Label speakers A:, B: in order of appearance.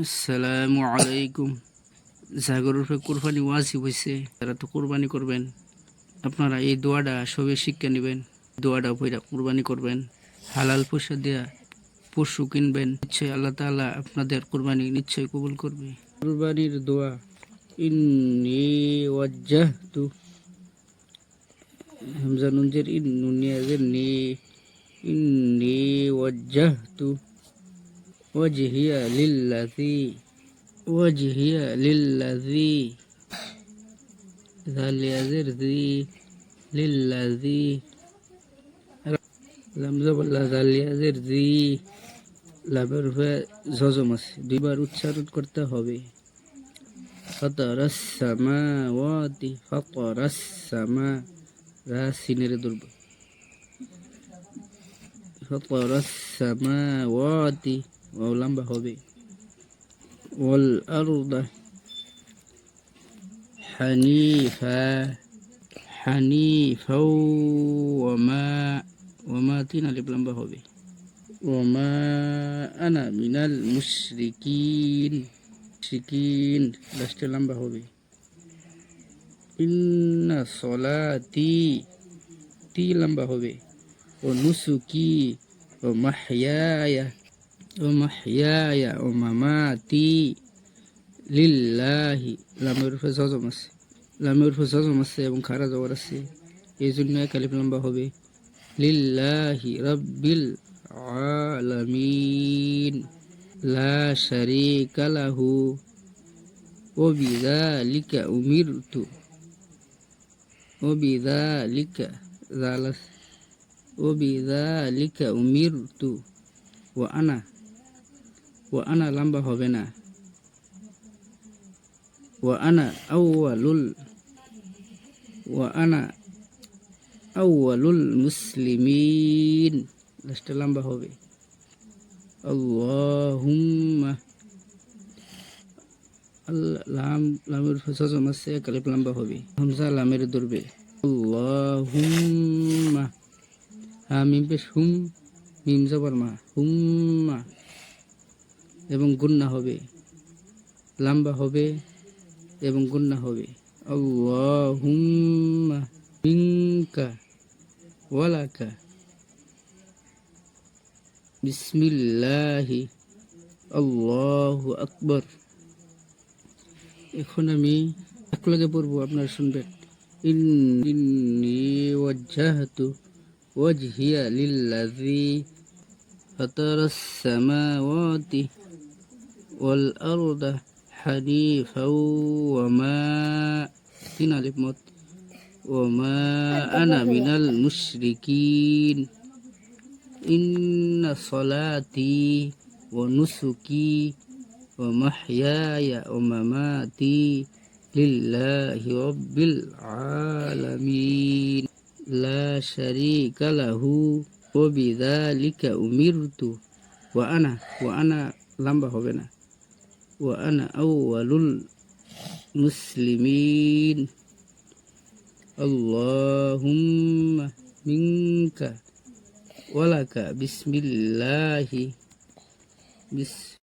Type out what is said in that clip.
A: আসসালামু আলাইকুম। জাগরের উপরে কোরবানি ওয়াজিব হয়েছে তারা তো কোরবানি করবেন, আপনারা এই দোয়াটা সবে শিক্ষা নেবেন। দোয়াটা বইরা কোরবানি করবেন। হালাল পয়সা দেয়া পশু কিনবেন। নিশ্চয়ই আল্লাহ তাআলা আপনাদের কোরবানি নিশ্চয়ই কবুল করবে। কোরবানির দোয়া, ইন্নি ওয়াজ্জাহতু হামজা নুনজের ইন নুনিয়াজের নি, ইন্নি ওয়াজ্জাহতু وجهي للذي وجهي للذي ذا ليزر ذي للذي লাম জবল্লা জাল লিয়াজের জি লাভের হয়ে জজম আছে দুইবার উচ্চারণ করতে হবে ফতরাস সামাওয়াতি ফতরাস সামা রা সিনের দুর্ব ফতরাস সামাওয়াতি ও লম্বা হবে ওয়াল আরদা হানিফা হানিফা ওয়ামা ওয়ামা তিন আলিফ লম্বা হবে ওয়ামা আনা মিনাল মুশরিকিন মুশরিকিন লাস্টে লম্বা হবে ইন্না সলাতি তি লম্বা হবে ও নুসুকি ও মাহয়ায়া ও মাহয়ায়া ও মামাতি লিল্লাহি লামের উপরে জজম আছে লামের উপরে জজম আছে এবং খারা জবর আছে এই জন্য এক আলিফ লম্বা হবে লিল্লাহি রাব্বিল আলামিন লা শারিকা লাহু ও বিযালিকা উমিরতু ও বিযালিকা জালাস ও বিযালিকা উমিরতু ও আনা ও আনা লম্বা হবে না ও আনা আউয়ালুল ও আনা আউয়ালুল মুসলিমিন লাস্টে লম্বা হবে আল্লাহুম্মা আল্লাহ লাম লামের সজম আছে লম্বা হবে হামজা লামের ধরবে আল্লাহুম্মা হা মিম হুম মিম জবর মা হুম্মা এবং গুন্না হবে। লম্বা হবে এবং গুন্না হবে। আল্লাহুম্মা মিনকা ওয়ালাকা। বিসমিল্লাহি। আল্লাহু আকবার। এখন আমি একলগে পড়ব, আপনারা শুনবেন। ইন্নি ওয়াজ্জাহতু ওয়াজহিয়া লিল্লাযী ফাতারাস সামাওয়াতি। والأرض حنيفا وما هنا لبموت وما أنا من المشركين. إن صلاتي ونسكي ومحياي ومماتي لله رب العالمين. لا شريك له وبذلك أمرت. وأنا وأنا لمبة بنا. وأنا أول المسلمين اللهم منك ولك بسم الله بسم